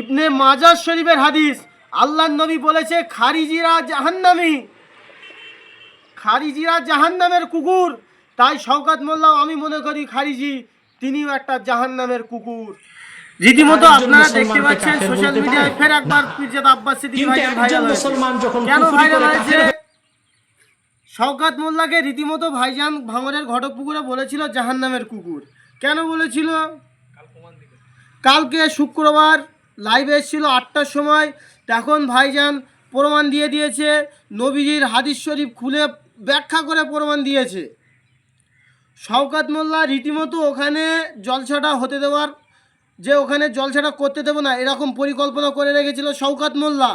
ইবনে মাজার শরীফের হাদিস আল্লাহ নবী বলেছে খারিজিরা জাহান্নামি। খারিজিরা জাহান্নামের কুকুর। তাই শওকাত মোল্লাও আমি মনে করি খারিজি তিনিও একটা জাহান্নামের কুকুর। রীতিমতো আপনারা দেখতে পাচ্ছেন সোশ্যাল মিডিয়ায় ফের একবার। পিরজাদ আব্বাস সিদ্দিকী কিন্তু ভাইরাল মুসলমান যখন কেন ভাইরাল হয়েছে? শওকাত মোল্লাকে রীতিমতো ভাইজান ভাঙরের ঘটক পুকুরে বলেছিল জাহান্নামের কুকুর। কেন বলেছিল? কালকে শুক্রবার লাইভে এসেছিল আটটার সময়। তখন ভাইজান প্রমাণ দিয়ে দিয়েছে। নবীজির হাদিস শরীফ খুলে ব্যাখ্যা করে প্রমাণ দিয়েছে। শওকাত মোল্লা রীতিমতো ওখানে জলসাটা হতে দেওয়ার যে ওখানে জলসাটা করতে দেবো না, এরকম পরিকল্পনা করে রেখেছিল শওকাত মোল্লা।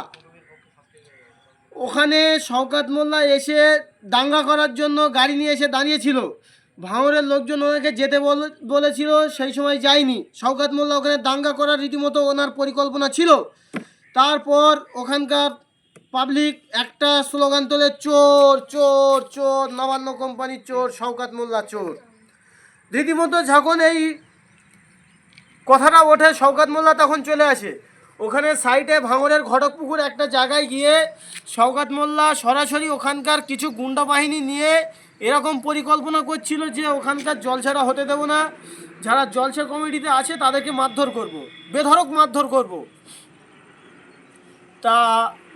ওখানে শওকাত মোল্লা এসে দাঙ্গা করার জন্য গাড়ি নিয়ে এসে দাঁড়িয়েছিল। ভাঙরের লোকজন ওনাকে যেতে বল- বলেছিল, সেই সময় যায়নি। শওকাত মোল্লা ওখানে দাঙ্গা করার রীতিমতো ওনার পরিকল্পনা ছিল। তারপর ওখানকার পাবলিক একটা স্লোগান তোলে, চোর চোর চোর, নবান্ন কোম্পানির চোর, শওকাত মোল্লা চোর। রীতিমতো যখন এই কথাটা ওঠে, শওকাত মোল্লা তখন চলে আসে। ওখানে সাইডে ভাঙরের ঘটকপুকুর একটা জায়গায় গিয়ে শওকাত মোল্লা সরাসরি ওখানকার কিছু গুন্ডা বাহিনী নিয়ে এরকম পরিকল্পনা করছিল যে ওখানকার জলছাড়া হতে দেবো না যারা জলসা কমিটিতে আছে তাদেরকে মারধর করব। বেধরক মারধর করব। তা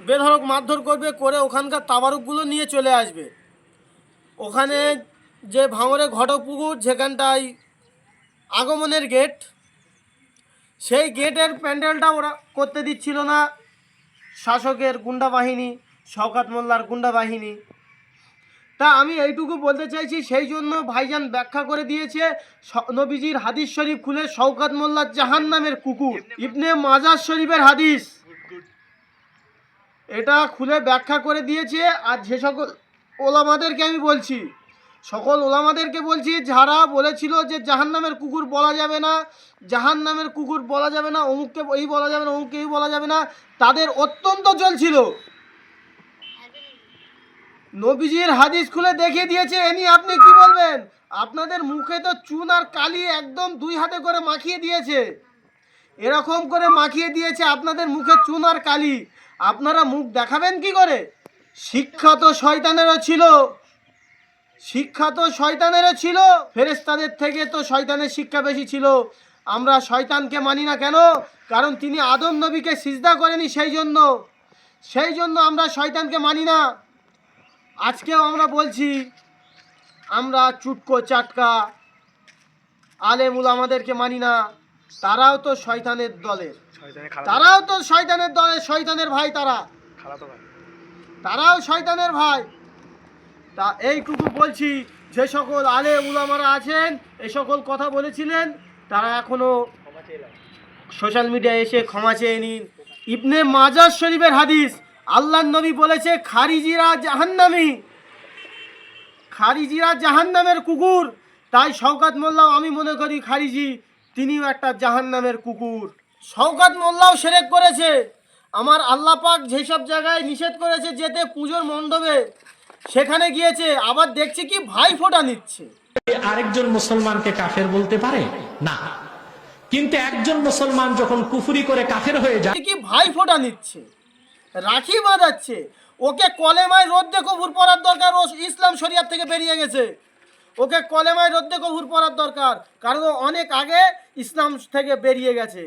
বেধরক মারধর করবে, করে ওখানকার তাবারুকগুলো নিয়ে চলে আসবে ওখানে যে ভাঙরে ঘটকপুকুর যেখানটায় আগমনের গেট সেই গেটের প্যান্ডেলটা ওরা করতে দিচ্ছিল না শাসকের গুন্ডা বাহিনী শওকাত মোল্লার গুন্ডা বাহিনী তা আমি এইটুকু বলতে চাইছি, সেই জন্য ভাইজান ব্যাখ্যা করে দিয়েছে নবীজির হাদিস শরীফ খুলে শওকাত মোল্লার জাহান নামের কুকুর। ইবনে মাজার শরীফের হাদিস। এটা খুলে ব্যাখ্যা করে দিয়েছে, আর যে সকল ওলামাদেরকে আমি বলছি, সকল ওলামাদেরকে বলছি, যারা বলেছিল যে জাহান নামের কুকুর বলা যাবে না জাহান নামের কুকুর বলা যাবে না, অমুককে এই বলা যাবে না, অমুককে এই বলা যাবে না, তাদের অত্যন্ত চলছিল নবীজির হাদিস খুলে দেখিয়ে দিয়েছে, এ নিয়ে আপনি কি বলবেন? আপনাদের মুখে তো চুন আর কালি একদম দুই হাতে করে মাখিয়ে দিয়েছে। এরকম করে মাখিয়ে দিয়েছে আপনাদের মুখে চুন আর কালি। আপনারা মুখ দেখাবেন কি করে? শিক্ষা তো শয়তানেরও ছিল। শিক্ষা তো শয়তানেরও ছিল। ফেরেস্তাদের থেকে তো শয়তানের শিক্ষা বেশি ছিল। আমরা শয়তানকে মানি না কেন? কারণ তিনি আদম নবীকে সিজদা করেনি সেই জন্য। সেই জন্য আমরা শয়তানকে মানি না। আজকেও আমরা বলছি আমরা চুটকো চাটকা আলেমুল আমাদেরকে মানি না তারাও তো শয়তানের দলের। তারাও তো শয়তানের দলের শয়তানের ভাই তারা। তারাও শয়তানের ভাই। তা এইটুকু বলছি যে সকল আলে উলামারা আছেন এই সকল কথা বলেছিলেন তারা এখনও সোশ্যাল মিডিয়ায় এসে ক্ষমা চেয়ে নিন। ইবনে মাজার শরীফের হাদিস আল্লাহ নবী বলেছে খারিজিরা জাহান্নামি। খারিজিরা জাহান্নামের কুকুর। তাই শওকাত মোল্লাও আমি মনে করি খারিজি তিনিও একটা জাহান্নামের কুকুর। শওকাত মোল্লাও সেরেক করেছে। আমার আল্লাহ পাক যেসব জায়গায় নিষেধ করেছে যেতে পুজোর মণ্ডপে সেখানে গিয়েছে আবার দেখছে কি ভাই ফোঁটা নিচ্ছে। আরেকজন মুসলমানকে কাফের বলতে পারে? না। কিন্তু একজন মুসলমান যখন কুফুরি করে কাফের হয়ে যায় কি ভাই ফোঁটা নিচ্ছে। রাখি বাঁধাচ্ছে। ওকে কলেমায় রোদ্দে কবুর পড়ার দরকার, ও ইসলাম শরিয়ার থেকে বেরিয়ে গেছে। ওকে কলেমায় রোদ্দে কবুর পড়ার দরকার, কারণ অনেক আগে ইসলাম থেকে বেরিয়ে গেছে।